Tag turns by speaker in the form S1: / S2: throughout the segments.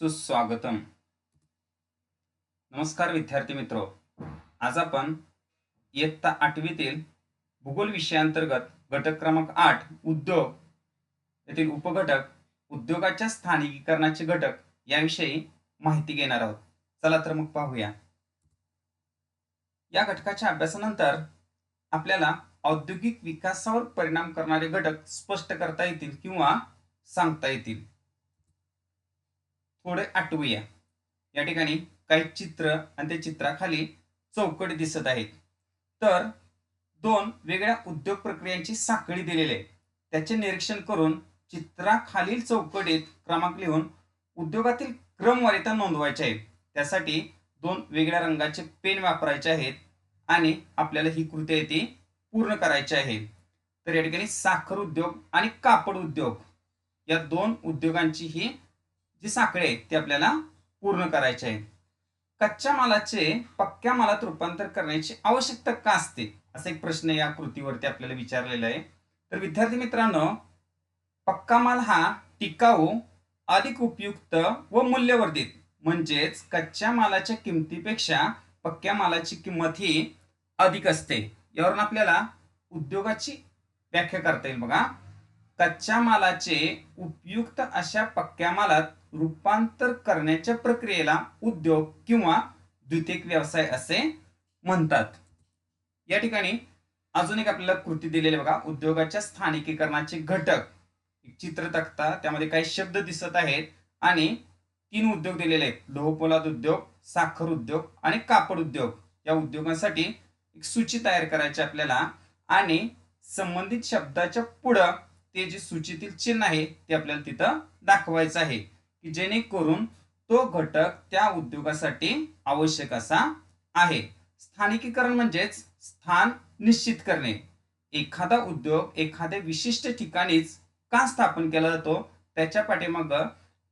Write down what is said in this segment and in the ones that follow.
S1: सुस्वागतम. नमस्कार विद्यार्थी मित्र. आज आपण इयत्ता आठवीतील भूगोल विषयाअंतर्गत घटक क्रमांक आठ उद्योग येथील उपघटक उद्योगाच्या स्थानिकीकरणाचे घटक याविषयी माहिती घेणार आहोत. चला तर मग पाहूया. या घटकाच्या अभ्यासानंतर आपल्याला औद्योगिक विकासावर परिणाम करणारे घटक स्पष्ट करता येतील किंवा सांगता येतील. थोडे आटवूया या ठिकाणी काही चित्र आणि त्या चित्राखाली चौकट दिसत आहेत. तर दोन वेगळ्या उद्योग प्रक्रियांची साखळी दिलेली आहे. त्याचे निरीक्षण करून चित्राखालील चौकटीत क्रमांक लिहून उद्योगातील क्रमवारीता नोंदवायचे आहे त्यासाठी दोन वेगळ्या रंगाचे पेन वापरायचे आहेत आणि आपल्याला ही कृती आहे ती पूर्ण करायची आहे. तर या ठिकाणी साखर उद्योग आणि कापड उद्योग या दोन उद्योगांची ही जी साखळी आहे ती आपल्याला पूर्ण करायची आहे कच्च्या मालाचे पक्क्या मालात रूपांतर करण्याची आवश्यकता का असते? असा एक प्रश्न या कृतीवरती आपल्याला विचारलेला आहे. तर विद्यार्थी मित्रांनो पक्का माल हा टिकाऊ अधिक उपयुक्त व मूल्यवर्धित. म्हणजेच कच्च्या मालाच्या किमतीपेक्षा पक्क्या मालाची किंमत ही अधिक असते. यावरून आपल्याला उद्योगाची व्याख्या करता येईल बघा. कच्च्या मालाचे उपयुक्त अशा पक्क्या मालात रूपांतर करण्याच्या प्रक्रियेला उद्योग किंवा द्वितीयक व्यवसाय असे म्हणतात. या ठिकाणी अजून एक आपल्याला कृती दिलेली बघा. उद्योगाच्या स्थानिकीकरणाचे घटक. चित्र तक्ता त्यामध्ये काही शब्द दिसत आहेत आणि तीन उद्योग दिलेले आहेत. लोहपोलाद उद्योग साखर उद्योग आणि कापड उद्योग. या उद्योगांसाठी एक सूची तयार करायची आपल्याला. आणि संबंधित शब्दाच्या पुढं ते जे सूचीतील चिन्ह आहे ते आपल्याला तिथं दाखवायचं आहे. की जेणेकरून तो घटक त्या उद्योगासाठी आवश्यक असा आहे. स्थानिकीकरण म्हणजेच स्थान निश्चित करणे. एखादा उद्योग एखाद्या विशिष्ट ठिकाणीच का स्थापन केला जातो त्याच्या पाठीमाग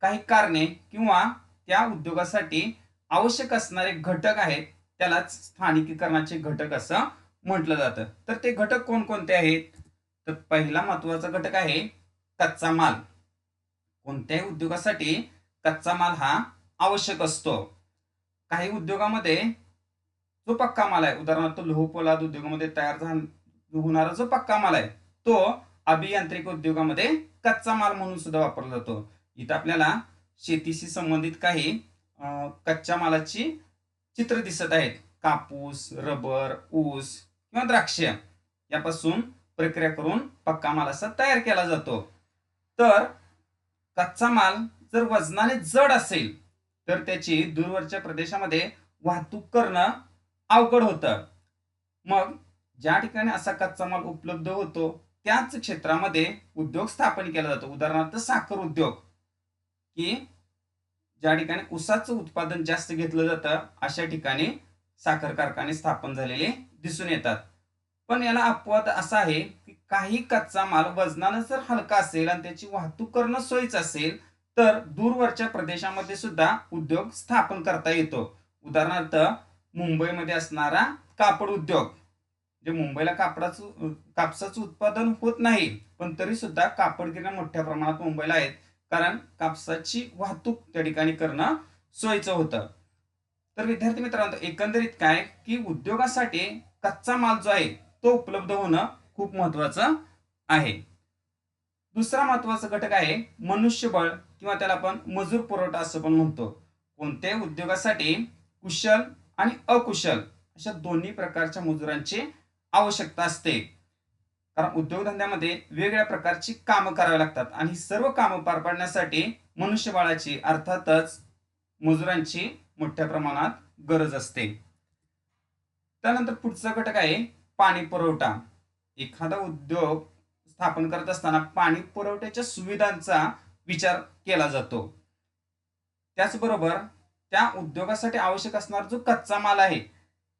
S1: काही कारणे किंवा त्या उद्योगासाठी आवश्यक असणारे घटक आहेत त्यालाच स्थानिकीकरणाचे घटक असं म्हटलं जातं. तर ते घटक कोणकोणते आहेत? तर पहिला महत्त्वाचा घटक आहे कच्चा माल. कोणत्याही उद्योगासाठी कच्चा माल हा आवश्यक असतो. काही उद्योगामध्ये जो पक्का माल आहे उदाहरणार्थ लोहपोलाद उद्योगामध्ये तयार झाला होणारा जो पक्का माल आहे तो अभियांत्रिक उद्योगामध्ये कच्चा माल म्हणून सुद्धा वापरला जातो. इथं आपल्याला शेतीशी संबंधित काही कच्च्या मालाची चित्र दिसत आहेत. कापूस रबर ऊस किंवा द्राक्ष यापासून प्रक्रिया करून पक्का माल असा तयार केला जातो. तर कच्चा माल जर वजनाने जड असेल तर त्याची दूरवरच्या प्रदेशामध्ये वाहतूक करणं अवघड होतं. मग ज्या ठिकाणी असा कच्चा माल उपलब्ध होतो त्याच क्षेत्रामध्ये उद्योग स्थापन केला जातो. उदाहरणार्थ साखर उद्योग की ज्या ठिकाणी ऊसाचं उत्पादन जास्त घेतलं जातं अशा ठिकाणी साखर कारखाने स्थापन झालेले दिसून येतात. पण याला अपवाद असा आहे की काही कच्चा माल वजनानं जर हलका असेल आणि त्याची वाहतूक करणं सोयीच असेल तर दूरवरच्या प्रदेशामध्ये सुद्धा उद्योग स्थापन करता येतो. उदाहरणार्थ मुंबईमध्ये असणारा कापड उद्योग जे मुंबईला कापडाचं कापसाचं उत्पादन होत नाही पण तरी सुद्धा कापड गिरण्या मोठ्या प्रमाणात मुंबईला आहेत कारण कापसाची वाहतूक त्या ठिकाणी करणं सोयीचं होतं. तर विद्यार्थी मित्रांनो एकंदरीत काय की उद्योगासाठी कच्चा माल जो आहे तो उपलब्ध होणं खूप महत्वाचं आहे. दुसरा महत्त्वाचा घटक आहे मनुष्यबळ किंवा त्याला आपण मजूर पुरवठा असं पण म्हणतो. कोणत्याही उद्योगासाठी कुशल आणि अकुशल अशा दोन्ही प्रकारच्या मजुरांची आवश्यकता असते. कारण उद्योगधंद्यामध्ये वेगवेगळ्या प्रकारची कामं करावी लागतात आणि सर्व कामं पार पाडण्यासाठी मनुष्यबळाची अर्थातच मजुरांची मोठ्या प्रमाणात गरज असते. त्यानंतर पुढचा घटक आहे पाणी पुरवठा एखादा उद्योग स्थापन करत असताना पाणी पुरवठ्याच्या सुविधांचा विचार केला जातो. त्याचबरोबर त्या उद्योगासाठी आवश्यक असणारा जो कच्चा माल आहे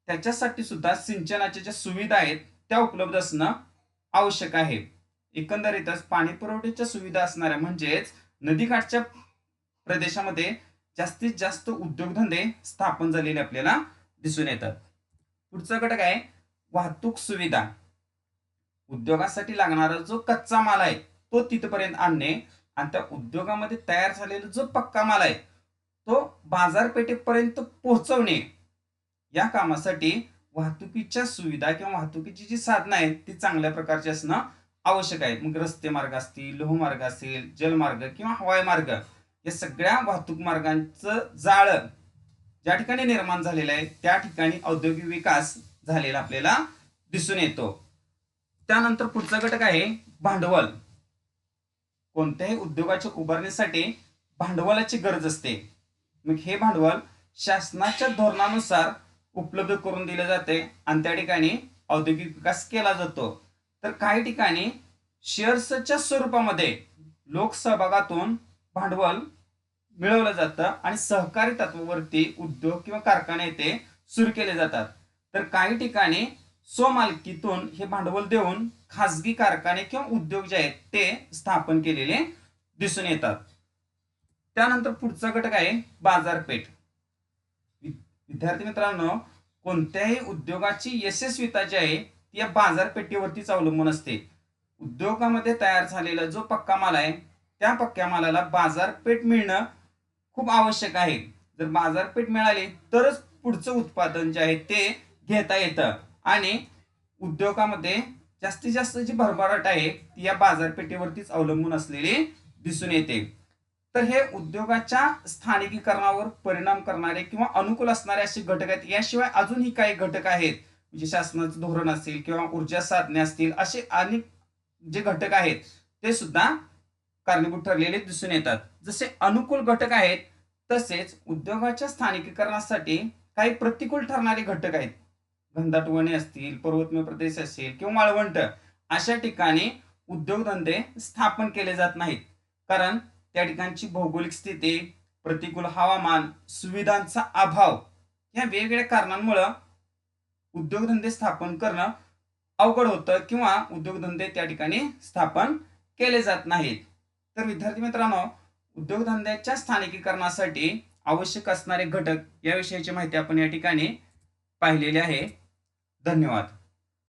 S1: त्याच्यासाठी सुद्धा सिंचनाच्या ज्या सुविधा आहेत त्या उपलब्ध असणं आवश्यक आहे. एकंदरीतच पाणी पुरवठ्याच्या सुविधा असणाऱ्या म्हणजेच नदीकाठच्या प्रदेशामध्ये जास्तीत जास्त उद्योगधंदे स्थापन झालेले आपल्याला दिसून येतात. पुढचा घटक आहे वाहतूक सुविधा उद्योगासाठी लागणारा जो कच्चा माल आहे तो तिथपर्यंत आणणे आणि त्या उद्योगामध्ये तयार झालेला जो पक्का माल आहे तो बाजारपेठेपर्यंत पोहोचवणे. या कामासाठी वाहतुकीच्या सुविधा किंवा वाहतुकीची जी साधनं आहेत ती चांगल्या प्रकारची असणं आवश्यक आहे. मग रस्ते मार्ग असतील लोहमार्ग असेल जलमार्ग किंवा हवाई मार्ग या सगळ्या वाहतूक मार्गांचं जाळं ज्या ठिकाणी निर्माण झालेलं आहे त्या ठिकाणी औद्योगिक विकास झालेला आपल्याला दिसून येतो. त्यानंतर पुढचा घटक आहे भांडवल. कोणत्याही उद्योगाच्या उभारणीसाठी भांडवलाची गरज असते. मग हे भांडवल शासनाच्या धोरणानुसार उपलब्ध करून दिले जाते आणि त्या ठिकाणी औद्योगिक विकास केला जातो. तर काही ठिकाणी शेअर्सच्या स्वरूपामध्ये लोकसहभागातून भांडवल मिळवलं जातं आणि सहकारी तत्वावरती उद्योग किंवा कारखाने येथे सुरू केले जातात. तर काही ठिकाणी स्वमालकीतून हे भांडवल देऊन खासगी कारखाने किंवा उद्योग जे आहेत ते स्थापन केलेले दिसून येतात. त्यानंतर पुढचा घटक आहे बाजारपेठ. विद्यार्थी मित्रांनो कोणत्याही उद्योगाची यशस्वीता जी आहे ती या बाजारपेठेवरतीच अवलंबून असते. उद्योगामध्ये तयार झालेला जो पक्का माल आहे त्या पक्क्या मालाला बाजारपेठ मिळणं खूप आवश्यक आहे. जर बाजारपेठ मिळाली तरच पुढचं उत्पादन जे आहे ते घेता येतं. आणि उद्योगामध्ये जास्तीत जास्त जी भरभराट आहे ती या बाजारपेठेवरतीच अवलंबून असलेली दिसून येते. तर हे उद्योगाच्या स्थानिकीकरणावर परिणाम करणारे किंवा अनुकूल असणारे असे घटक आहेत. याशिवाय अजूनही काही घटक आहेत. म्हणजे शासनाचं धोरण असेल किंवा ऊर्जा साधने असतील असे अनेक जे घटक आहेत ते सुद्धा कारणीभूत ठरलेले दिसून येतात. जसे अनुकूल घटक आहेत तसेच उद्योगाच्या स्थानिकीकरणासाठी काही प्रतिकूल ठरणारे घटक आहेत. घनदाट वने असतील पर्वतमय प्रदेश असेल किंवा वाळवंट अशा ठिकाणी उद्योगधंदे स्थापन केले जात नाहीत. कारण त्या ठिकाणची भौगोलिक स्थिती प्रतिकूल हवामान सुविधांचा अभाव या वेगवेगळ्या कारणांमुळं उद्योगधंदे स्थापन करणं अवघड होतं किंवा उद्योगधंदे त्या ठिकाणी स्थापन केले जात नाहीत. तर विद्यार्थी मित्रांनो उद्योगधंद्याच्या स्थानिकीकरणासाठी आवश्यक असणारे घटक याविषयीची माहिती आपण या ठिकाणी पाहिलेली आहे. धन्यवाद.